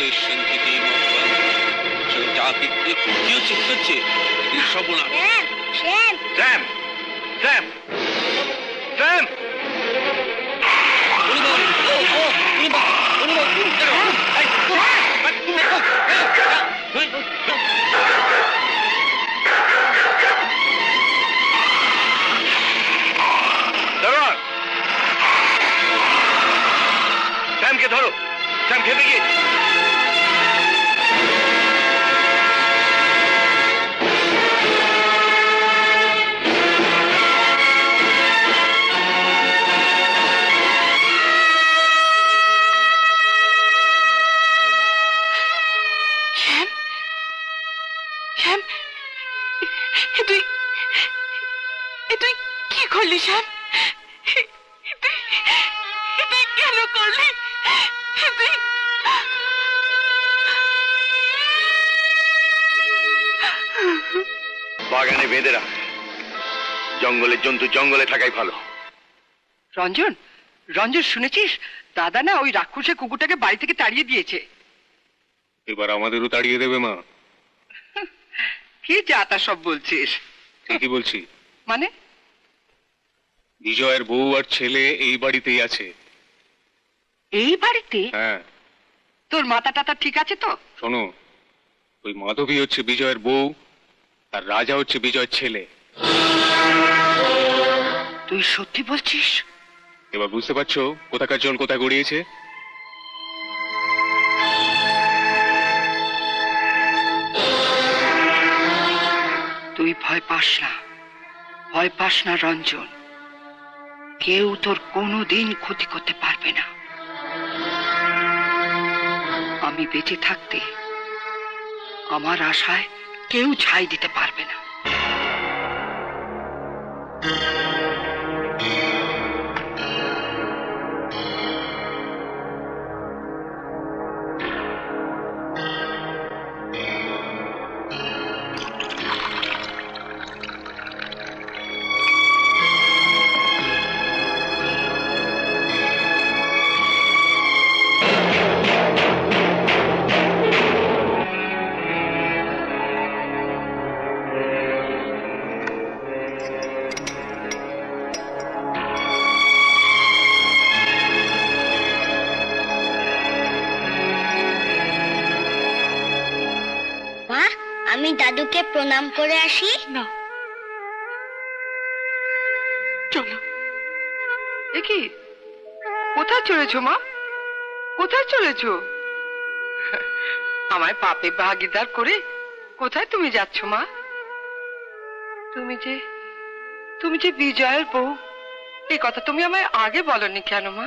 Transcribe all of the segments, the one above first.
শান্তিতে যা কি ধরো স্যাম গিয়েছে শ্যাম তুই তুই কি করলি শ্যাম তুই কেন করলি? তুই বাগানে বেঁধে রাখ। জঙ্গলের জন্তু জঙ্গলে থাকাই ভালো। রঞ্জন রঞ্জন শুনেছিস? দাদা না ওই রাক্ষসের কুকুরটাকে বাড়ি থেকে তাড়িয়ে দিয়েছে। এবার আমাদেরও তাড়িয়ে দেবে মা। কি যা তা সব বলছিস? ঠিকই বলছি। মানে? বিজয়ের বউ আর ছেলে এই বাড়িতেই আছে। এই বাড়িতে? হ্যাঁ। তোর মাথা টাতা ঠিক আছে তো? শোনো ওই মাধবী হচ্ছে বিজয়ের বউ আর রাজা হচ্ছে বিজয়ের ছেলে। তুই সত্যি বলছিস? এবার বুঝতে পারছ কোথাকার জল কোথায় গড়িয়েছে? তুই ভয় পাস না। ভয় পাস না রঞ্জন। কেউ তোর কোনো দিন ক্ষতি করতে পারবে না। আমি বেঁচে থাকতে আমার আশায় কেউ ছাই দিতে পারবে না। আমি দাদুকে প্রণাম করে আসি। না। চলো। কি কোথায় চলেছো মা? কোথায় চলেছো? আমায় পাপে ভাগিদার করে কোথায় তুমি যাচ্ছ মা? তুমি যে তুমি যে বিজয়ের বউ এই কথা তুমি আমায় আগে বলনি কেন মা?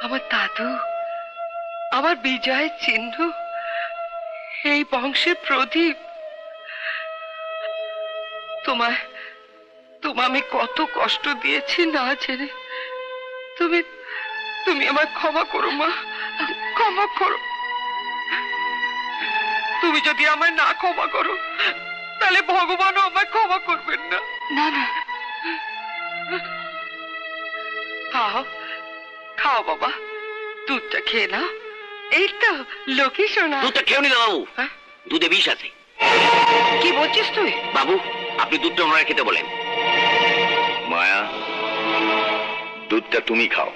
আমার দাদু, আমার বিজয়ের চিহ্ন। এই বংশের প্রদীপ। তোমায় তোমায় আমি কত কষ্ট দিয়েছি না জেনে। তুমি তুমি আমায় ক্ষমা করো মা। ক্ষমা করো। তুমি যদি আমায় না ক্ষমা করো তাহলে ভগবানও আমায় ক্ষমা করবেন না। না না। খাও খাও বাবা। দুধটা খেয়ে নাও। এই তো লক্ষ্মী সোনা। দুধটা খেয়ে নিল বাবু। হ্যাঁ? দুধে বিষ আছে। কি বলছিস তুই? বাবু আপনি দুধটা ওনারা খেতে বলেন। মায়া দুধটা তুমি খাও।